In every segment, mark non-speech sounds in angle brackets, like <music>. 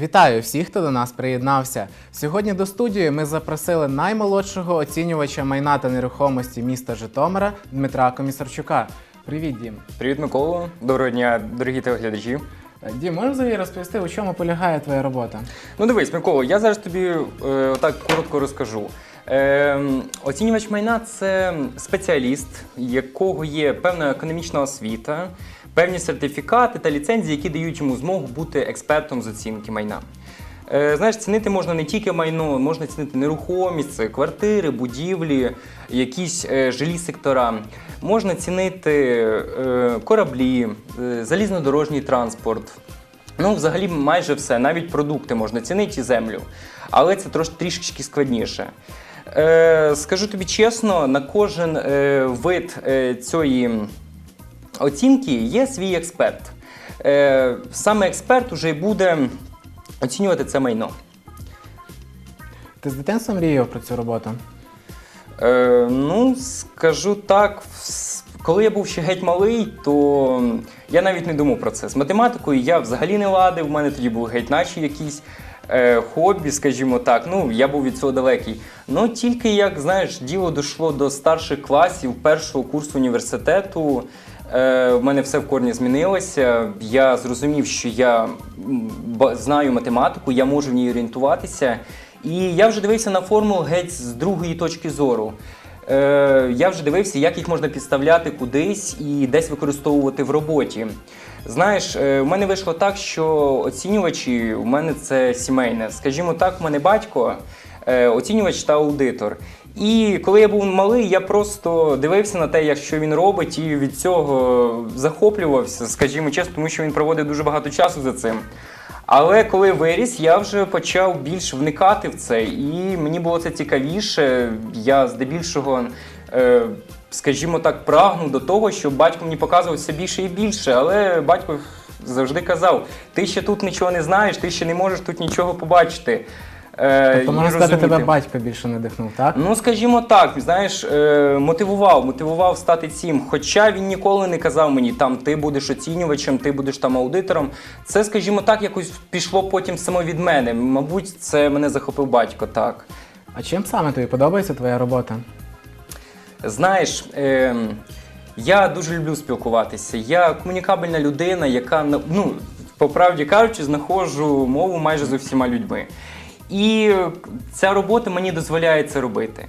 Вітаю всіх, хто до нас приєднався. Сьогодні до студії ми запросили наймолодшого оцінювача майна та нерухомості міста Житомира Дмитра Комісарчука. Привіт, Дім. Привіт, Микола. Доброго дня, дорогі телеглядачі. Дім, можеш взагалі розповісти, у чому полягає твоя робота? Ну дивись, Микола, я зараз тобі е, отак коротко розкажу. Е, оцінювач майна це спеціаліст, якого є певна економічна освіта, певні сертифікати та ліцензії, які дають йому змогу бути експертом з оцінки майна. Е, Знаєш, цінити можна не тільки майно, можна цінити нерухомість, квартири, будівлі, якісь е, жилі сектора. Можна цінити е, кораблі, залізнодорожній транспорт. Ну, взагалі, майже все, навіть продукти можна цінити і землю. Але це трішки складніше. Скажу тобі чесно, на кожен вид цієї оцінки є свій експерт. Е, саме експерт уже й буде оцінювати це майно. Ти з дитинства мріяв про цю роботу? Е, ну, скажу так, коли я був ще геть малий, то я навіть не думав про це. З математикою я взагалі не ладив, в мене тоді був геть наші якісь е, хобі, скажімо так. Ну, я був від цього далекий. Ну, тільки як знаєш, діло дійшло до старших класів першого курсу університету. Е, в мене все в корні змінилося. Я зрозумів, що я знаю математику, я можу в ній орієнтуватися. І я вже дивився на формул геть з другої точки зору. Е, я вже дивився, як їх можна підставляти кудись і десь використовувати в роботі. Знаєш, е, в мене вийшло так, що оцінювачі у мене це сімейне. Скажімо так, у мене батько оцінювач та аудитор. І коли я був малий, я просто дивився на те, що він робить, і від цього захоплювався, скажімо чесно, тому що він проводив дуже багато часу за цим. Але коли виріс, я вже почав більш вникати в це, і мені було це цікавіше. Я здебільшого, е, скажімо так, прагнув до того, щоб батько мені показував все більше і більше. Але батько завжди казав: ти ще тут нічого не знаєш, ти ще не можеш тут нічого побачити. Е, Тобто, можна сказати, тебе батько більше надихнув, так? Ну, скажімо так, знаєш, е, мотивував, мотивував стати цим. Хоча він ніколи не казав мені, там ти будеш оцінювачем, ти будеш там аудитором. Це, скажімо так, якось пішло потім само від мене. Мабуть, це мене захопив батько, так. А чим саме тобі подобається твоя робота? Знаєш, е, я дуже люблю спілкуватися. Я комунікабельна людина, яка ну, по правді кажучи, знаходжу мову майже з усіма людьми. І ця робота мені дозволяє це робити.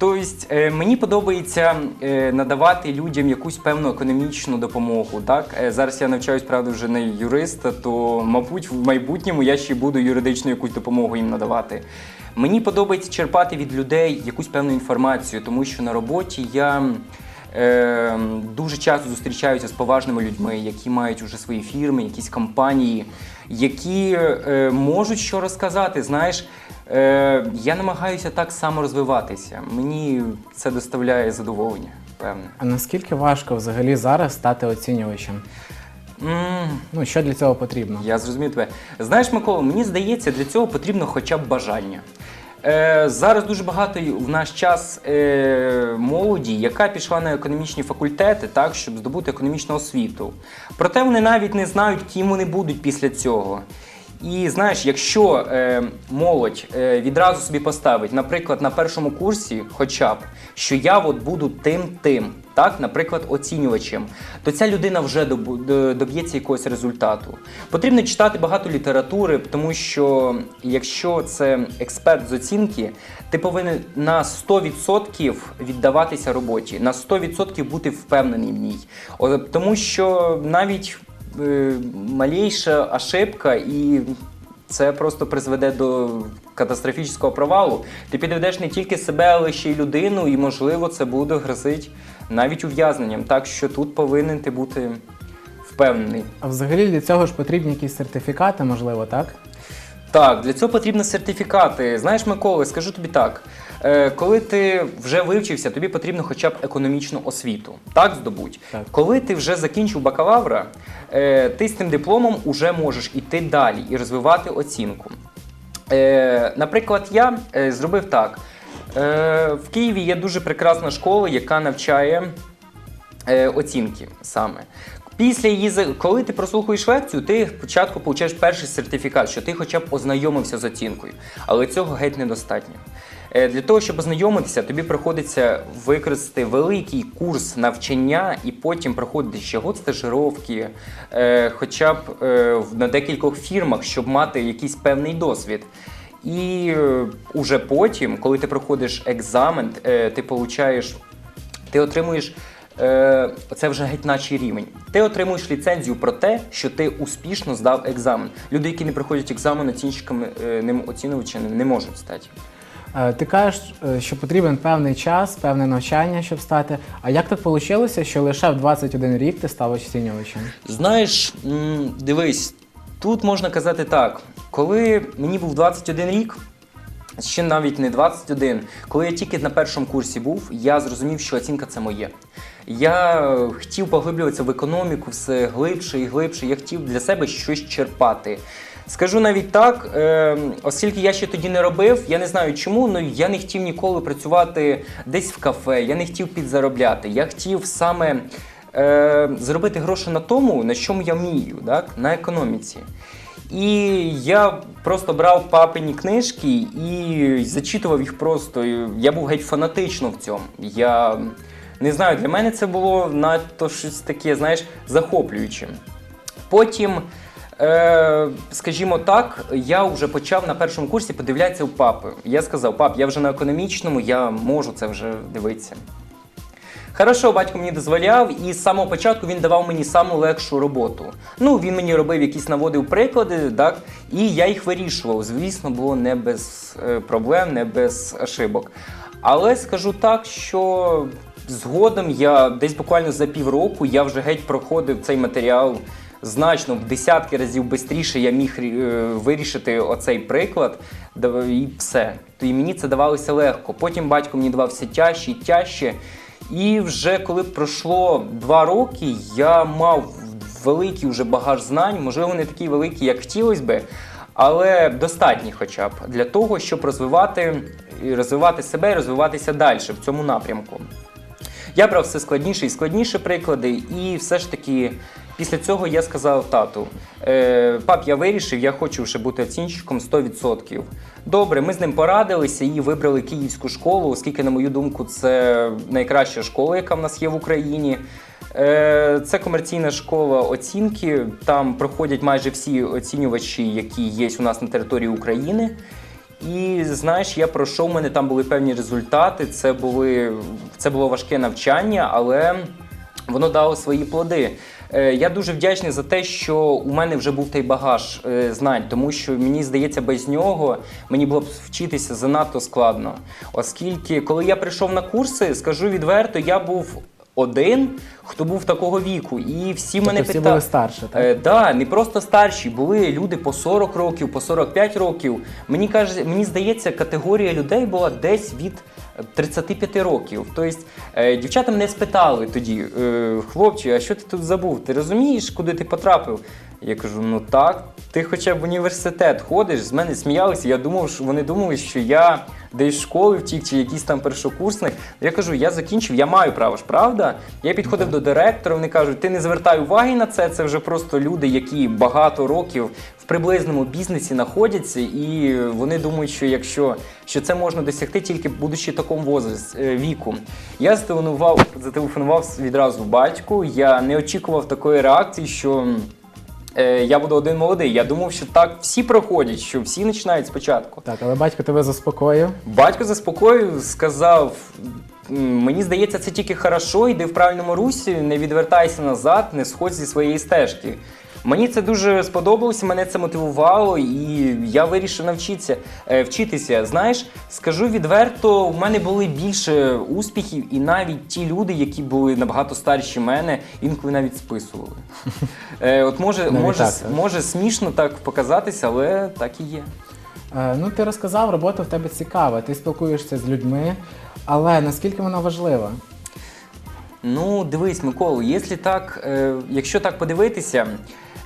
Тобто е, мені подобається е, надавати людям якусь певну економічну допомогу. Так? Е, зараз я навчаюсь, правда, вже не юриста, то, мабуть, в майбутньому я ще буду юридичну якусь допомогу їм надавати. Мені подобається черпати від людей якусь певну інформацію, тому що на роботі я е, дуже часто зустрічаюся з поважними людьми, які мають вже свої фірми, якісь компанії, які е, можуть що розказати. Знаєш, е, я намагаюся так само розвиватися. Мені це доставляє задоволення, певне. А наскільки важко взагалі зараз стати оцінювачем? Mm. Ну, що для цього потрібно? Я зрозумів тебе. Знаєш, Микола, мені здається, для цього потрібно хоча б бажання. Е, зараз дуже багато в наш час е, молоді, яка пішла на економічні факультети, так, щоб здобути економічну освіту. Проте вони навіть не знають, ким вони будуть після цього. І знаєш, якщо е, молодь е, відразу собі поставить, наприклад, на першому курсі, хоча б, що я от буду тим тим, так, наприклад, оцінювачем, то ця людина вже доб'ється якогось результату. Потрібно читати багато літератури, тому що якщо це експерт з оцінки, ти повинен на 100% віддаватися роботі, на 100% бути впевнений в ній. Тому що навіть малейша ошибка і це просто призведе до катастрофічного провалу. Ти підведеш не тільки себе, але ще й людину, і можливо це буде грозити навіть ув'язненням. Так що тут повинен ти бути впевнений. А взагалі для цього ж потрібні якісь сертифікати, можливо, так? Так, для цього потрібні сертифікати. Знаєш, Микола, скажу тобі так. Е, коли ти вже вивчився, тобі потрібно хоча б економічну освіту. Так, здобуть. Так. Коли ти вже закінчив бакалавра, е, ти з тим дипломом вже можеш іти далі і розвивати оцінку. Е, наприклад, я е, зробив так. Е, в Києві є дуже прекрасна школа, яка навчає оцінки саме. Після її, коли ти прослухаєш лекцію, ти спочатку получаєш перший сертифікат, що ти хоча б ознайомився з оцінкою. Але цього геть недостатньо. Е, Для того, щоб ознайомитися, тобі приходиться використати великий курс навчання і потім проходити ще год стажировки, е, хоча б е, на декількох фірмах, щоб мати якийсь певний досвід. І уже потім, коли ти проходиш екзамен, ти получаєш, ти отримуєш. Е, це вже геть наче рівень. Ти отримуєш ліцензію про те, що ти успішно здав екзамен. Люди, які не проходять екзамен, оцінщиками е, ним оцінювачами не можуть стати. Е, Ти кажеш, що потрібен певний час, певне навчання, щоб стати. А як так вийшло, що лише в 21 рік ти став оцінювачем? Знаєш, дивись, тут можна казати так: коли мені був 21 рік, ще навіть не 21, коли я тільки на першому курсі був, я зрозумів, що оцінка це моє. Я е, хотів поглиблюватися в економіку все глибше і глибше. Я хотів для себе щось черпати. Скажу навіть так, е, оскільки я ще тоді не робив, я не знаю чому, але я не хотів ніколи працювати десь в кафе, я не хотів підзаробляти. Я хотів саме е, заробити гроші на тому, на чому я вмію, так? на економіці. І я просто брав папині книжки і зачитував їх просто. Я був геть фанатично в цьому. Я не знаю, для мене це було надто щось таке, знаєш, захоплююче. Потім, е, скажімо так, я вже почав на першому курсі подивлятися у папи. Я сказав, пап, я вже на економічному, я можу це вже дивитися. Хорошо, батько мені дозволяв, і з самого початку він давав мені саму легшу роботу. Ну, він мені робив якісь наводив приклади, так, і я їх вирішував. Звісно, було не без е, проблем, не без ошибок. Але скажу так, що згодом я десь буквально за півроку я вже геть проходив цей матеріал значно в десятки разів швидше я міг е, вирішити оцей приклад, і все. То і мені це давалося легко. Потім батько мені давав все тяжче і тяжче. І вже коли пройшло два роки, я мав великий вже багаж знань, можливо, не такий великий, як хотілося би, але достатній хоча б для того, щоб розвивати, розвивати себе і розвиватися далі в цьому напрямку. Я брав все складніше і складніше приклади, і все ж таки після цього я сказав тату: е, пап, я вирішив, я хочу вже бути оцінщиком 100%. Добре, ми з ним порадилися і вибрали київську школу, оскільки, на мою думку, це найкраща школа, яка в нас є в Україні. Е, Це комерційна школа оцінки. Там проходять майже всі оцінювачі, які є у нас на території України. І знаєш, я пройшов, у мене там були певні результати. Це були це було важке навчання, але воно дало свої плоди. Е, Я дуже вдячний за те, що у мене вже був той багаж е, знань, тому що мені здається, без нього мені було б вчитися занадто складно. Оскільки, коли я прийшов на курси, скажу відверто, я був один, хто був такого віку, і всі мене Тобто всі питали. були старші, так? Е, да, не просто старші, були люди по 40 років, по 45 років. Мені каже, мені здається, категорія людей була десь від 35 років. Тобто е, дівчата мене спитали тоді, е, хлопче, а що ти тут забув? Ти розумієш, куди ти потрапив? Я кажу, ну так, ти хоча б в університет ходиш, з мене сміялися. Я думав, що вони думали, що я десь з школи втік, чи якийсь там першокурсник. Я кажу, я закінчив, я маю право ж, правда? Я підходив до директора, вони кажуть, ти не звертай уваги на це, це вже просто люди, які багато років в приблизному бізнесі знаходяться, і вони думають, що якщо що це можна досягти тільки будучи такому возраст, е, віку. Я зателефонував, зателефонував відразу батьку. Я не очікував такої реакції, що. Е, Я буду один молодий. Я думав, що так всі проходять, що всі починають спочатку. Так, але батько тебе заспокоїв. Батько заспокоїв, сказав: мені здається, це тільки хорошо, йди в правильному русі, не відвертайся назад, не сходь зі своєї стежки. Мені це дуже сподобалося, мене це мотивувало, і я вирішив навчитися е, вчитися. Знаєш, скажу відверто, в мене були більше успіхів, і навіть ті люди, які були набагато старші мене, інколи навіть списували. <laughs> Е, От може, може, може смішно так показатися, але так і є. Е, Ну, ти розказав, робота в тебе цікава, ти спілкуєшся з людьми, але наскільки вона важлива? Ну, дивись, Микола, якщо так, якщо так подивитися,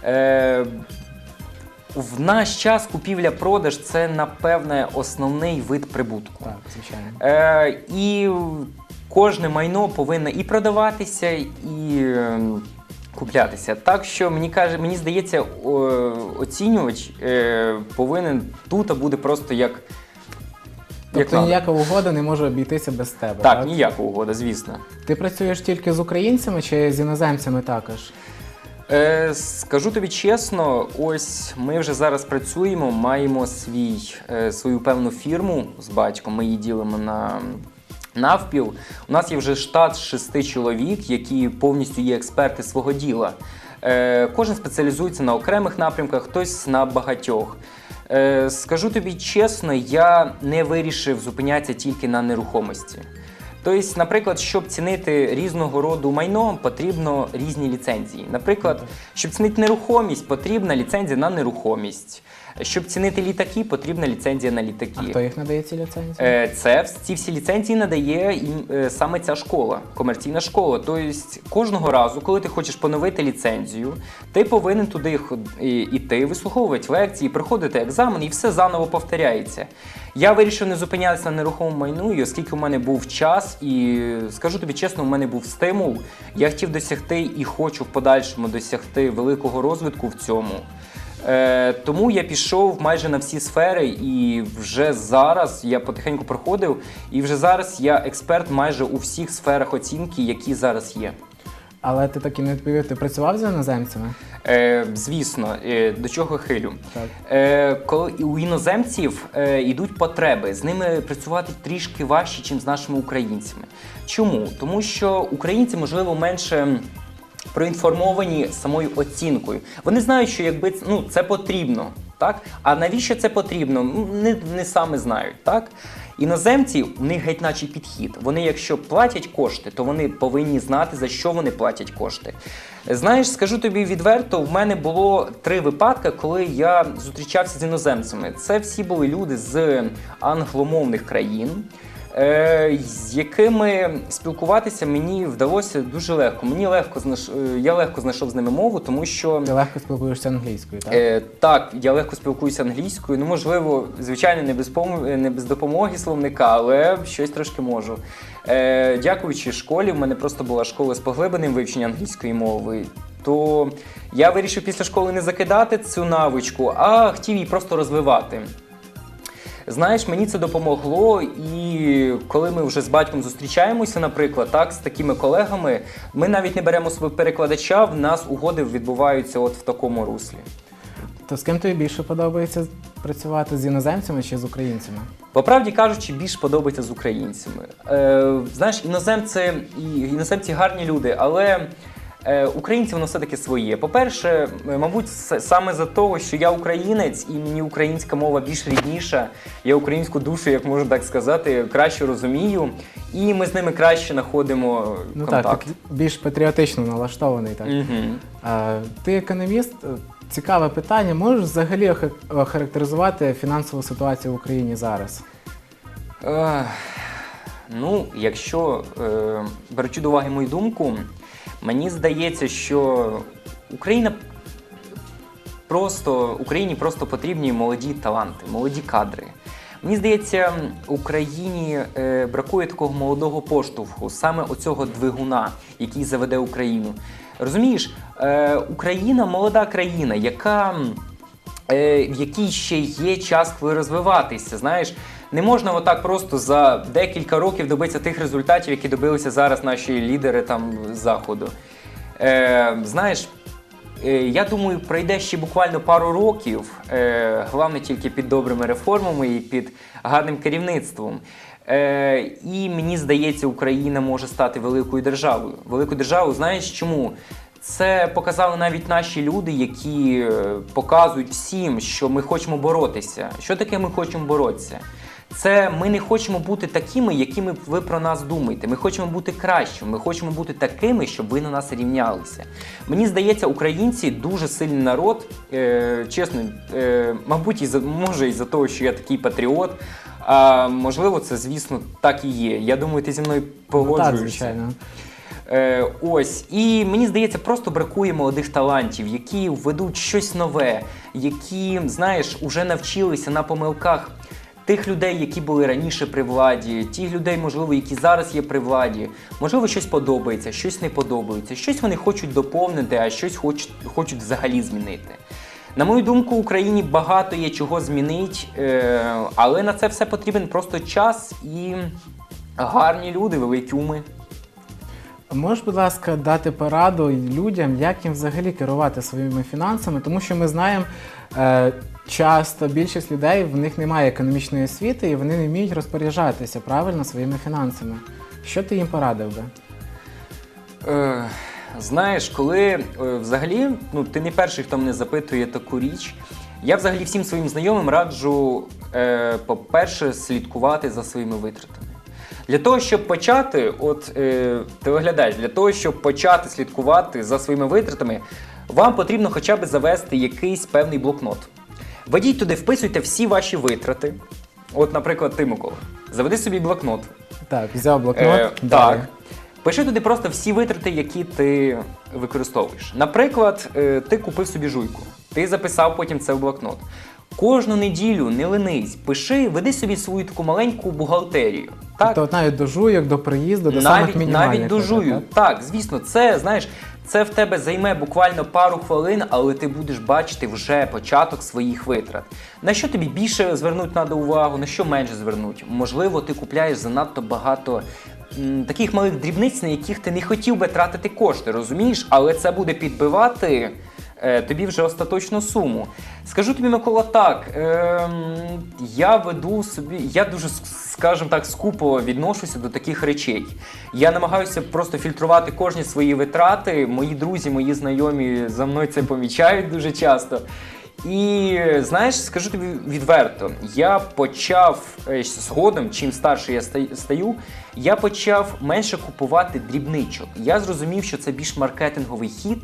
е, в наш час купівля-продаж це, напевне, основний вид прибутку. Так, звичайно. Е, і кожне майно повинно і продаватися, і е, куплятися. Так що мені каже, мені здається, о, оцінювач е, повинен тут буде просто як. Тобто ніяка угода не може обійтися без тебе. Так, ніяка угода, звісно. Ти працюєш тільки з українцями чи з іноземцями також? Е, скажу тобі чесно, ось ми вже зараз працюємо, маємо свій, е, свою певну фірму з батьком. Ми її ділимо на навпіл. У нас є вже штат з шести чоловік, які повністю є експерти свого діла. Е, кожен спеціалізується на окремих напрямках, хтось на багатьох. Е, скажу тобі чесно, я не вирішив зупинятися тільки на нерухомості. Тобто, наприклад, щоб цінити різного роду майно, потрібно різні ліцензії. Наприклад, щоб цінити нерухомість, потрібна ліцензія на нерухомість. Щоб цінити літаки, потрібна ліцензія на літаки. А хто їх надає ці ліцензії? Е, Це ці всі ліцензії надає е, саме ця школа, комерційна школа. Тобто кожного разу, коли ти хочеш поновити ліцензію, ти повинен туди іти, вислуховувати лекції, проходити екзамен, і все заново повторяється. Я вирішив не зупинятися на нерухомому майну, і оскільки у мене був час, і скажу тобі чесно, у мене був стимул. Я хотів досягти і хочу в подальшому досягти великого розвитку в цьому. Е, тому я пішов майже на всі сфери, і вже зараз я потихеньку проходив, і вже зараз я експерт майже у всіх сферах оцінки, які зараз є. Але ти так і не відповів, ти працював з іноземцями? Е, звісно, е, до чого хилю. Так. Е, коли у іноземців е, йдуть потреби, з ними працювати трішки важче, ніж з нашими українцями. Чому? Тому що українці, можливо, менше. Проінформовані самою оцінкою. Вони знають, що якби ну, це потрібно, так? А навіщо це потрібно? Не, не саме знають, так? Іноземці, у них геть наче підхід. Вони, якщо платять кошти, то вони повинні знати, за що вони платять кошти. Знаєш, скажу тобі відверто, в мене було три випадки, коли я зустрічався з іноземцями. Це всі були люди з англомовних країн. Е, З якими спілкуватися мені вдалося дуже легко. Мені легко знайш... е, я легко знайшов з ними мову, тому що Ти легко спілкуєшся англійською, так? Е, так, я легко спілкуюся англійською. Ну, можливо, звичайно, не без, пом- не без допомоги словника, але щось трошки можу. Е, дякуючи школі, в мене просто була школа з поглибленим вивченням англійської мови. То я вирішив після школи не закидати цю навичку, а хотів її просто розвивати. Знаєш, мені це допомогло, і коли ми вже з батьком зустрічаємося, наприклад, так, з такими колегами, ми навіть не беремо свого перекладача, в нас угоди відбуваються от в такому руслі. То з ким тобі більше подобається працювати з іноземцями чи з українцями? По правді кажучи, більш подобається з українцями. Е, знаєш, іноземці, і, іноземці гарні люди, але українці воно все-таки своє. По-перше, е, мабуть, саме за того, що я українець і мені українська мова більш рідніша, я українську душу, як можна так сказати, краще розумію, і ми з ними краще знаходимо Ну так, контакт. ти більш патріотично налаштований, так. Мгм. А, ти економіст. Цікаве питання. Можеш взагалі охарактеризувати фінансову ситуацію в Україні зараз? Ех, Ну, якщо е, беручи до уваги мою думку, мені здається, що Україна просто Україні просто потрібні молоді таланти, молоді кадри. Мені здається, Україні е, бракує такого молодого поштовху, саме оцього двигуна, який заведе Україну. Розумієш, е, Україна молода країна, яка е, в якій ще є час розвиватися. Знаєш, не можна отак просто за декілька років добитися тих результатів, які добилися зараз наші лідери там заходу. Е, знаєш, е, я думаю, пройде ще буквально пару років, е, головне тільки під добрими реформами і під гарним керівництвом. Е, і мені здається, Україна може стати великою державою. Великою державою, знаєш чому? Це показали навіть наші люди, які е, показують всім, що ми хочемо боротися. Що таке ми хочемо боротися? Це ми не хочемо бути такими, якими ви про нас думаєте. Ми хочемо бути кращими. Ми хочемо бути такими, щоб ви на нас рівнялися. Мені здається, українці дуже сильний народ. Е, чесно, е, мабуть, і за може із-за того, що я такий патріот. А можливо, це звісно так і є. Я думаю, ти зі мною Ну, так, звичайно. Е, ось, і мені здається, просто бракує молодих талантів, які введуть щось нове, які, знаєш, уже навчилися на помилках тих людей, які були раніше при владі, тих людей, можливо, які зараз є при владі. Можливо, щось подобається, щось не подобається, щось вони хочуть доповнити, а щось хочуть, хочуть взагалі змінити. На мою думку, Україні багато є чого змінити, е, але на це все потрібен просто час і гарні люди, великі уми. Можеш, будь ласка, дати пораду людям, як їм взагалі керувати своїми фінансами, тому що ми знаємо, е, часто більшість людей в них немає економічної освіти і вони не вміють розпоряджатися правильно своїми фінансами. Що ти їм порадив би? Е, знаєш, коли е, взагалі, ну ти не перший, хто мене запитує таку річ. Я взагалі всім своїм знайомим раджу, по-перше, слідкувати за своїми витратами. Для того, щоб почати, от е, ти виглядаєш, для того, щоб почати слідкувати за своїми витратами, вам потрібно хоча б завести якийсь певний блокнот. Введіть туди, вписуйте всі ваші витрати. От, наприклад, ти, Микола, заведи собі блокнот. Так, взяв блокнот. Е, так. Пиши туди просто всі витрати, які ти використовуєш. Наприклад, е, ти купив собі жуйку, ти записав потім це в блокнот. Кожну неділю не ленись, пиши, веди собі свою таку маленьку бухгалтерію. Так? Тобто навіть жуйок, до приїзду, до самих навіть, мінімальних. навіть дожую. так? Так, звісно, це знаєш, це в тебе займе буквально пару хвилин, але ти будеш бачити вже початок своїх витрат. На що тобі більше звернуть треба увагу, на що менше звернуть? Можливо, ти купляєш занадто багато. Таких малих дрібниць, на яких ти не хотів би тратити кошти, розумієш? Але це буде підбивати тобі вже остаточну суму. Скажу тобі, Микола, так. ем, я веду собі, я дуже, скажімо так, скупо відношуся до таких речей. Я намагаюся просто фільтрувати кожні свої витрати. Мої друзі, мої знайомі за мною це помічають дуже часто. І знаєш, скажу тобі відверто, я почав е, згодом, чим старше я стаю, я почав менше купувати дрібничок. Я зрозумів, що це більш маркетинговий хід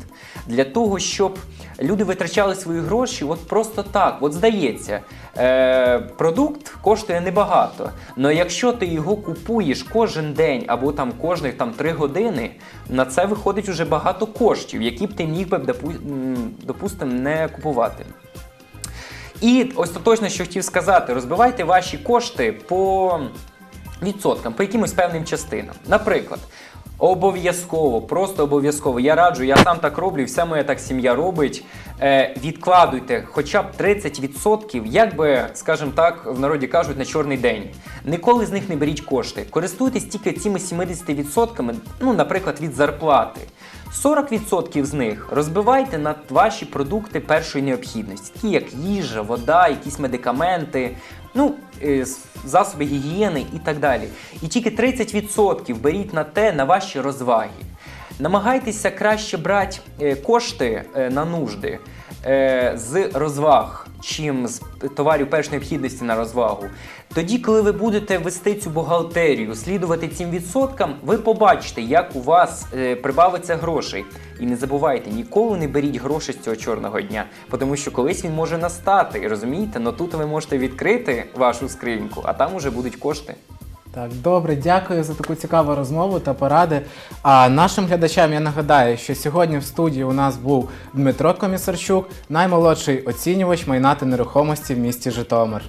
для того, щоб люди витрачали свої гроші от просто так. От здається, е, продукт коштує небагато. але якщо ти його купуєш кожен день або там кожних там 3 години, на це виходить уже багато коштів, які б ти міг би, допу- допустимо, не купувати. І остаточно, що хотів сказати, розбивайте ваші кошти по відсоткам, по якимось певним частинам. Наприклад, обов'язково, просто обов'язково. Я раджу, я сам так роблю, вся моя так сім'я робить. Е, відкладуйте хоча б 30%, як би, скажімо так, в народі кажуть, на чорний день. Ніколи з них не беріть кошти. Користуйтесь тільки цими 70%, ну, наприклад, від зарплати. 40% з них розбивайте на ваші продукти першої необхідності, такі як їжа, вода, якісь медикаменти, ну, е, засоби гігієни і так далі. І тільки 30% беріть на те, на ваші розваги. Намагайтеся краще брати е, кошти е, на нужди з розваг, чим з товарів першої необхідності на розвагу. Тоді, коли ви будете вести цю бухгалтерію, слідувати цим відсоткам, ви побачите, як у вас е, прибавиться грошей. І не забувайте, ніколи не беріть гроші з цього чорного дня, тому що колись він може настати, розумієте? Ну тут ви можете відкрити вашу скриньку, а там уже будуть кошти. Так, добре, дякую за таку цікаву розмову та поради. А нашим глядачам я нагадаю, що сьогодні в студії у нас був Дмитро Комісарчук, наймолодший оцінювач майна та нерухомості в місті Житомир.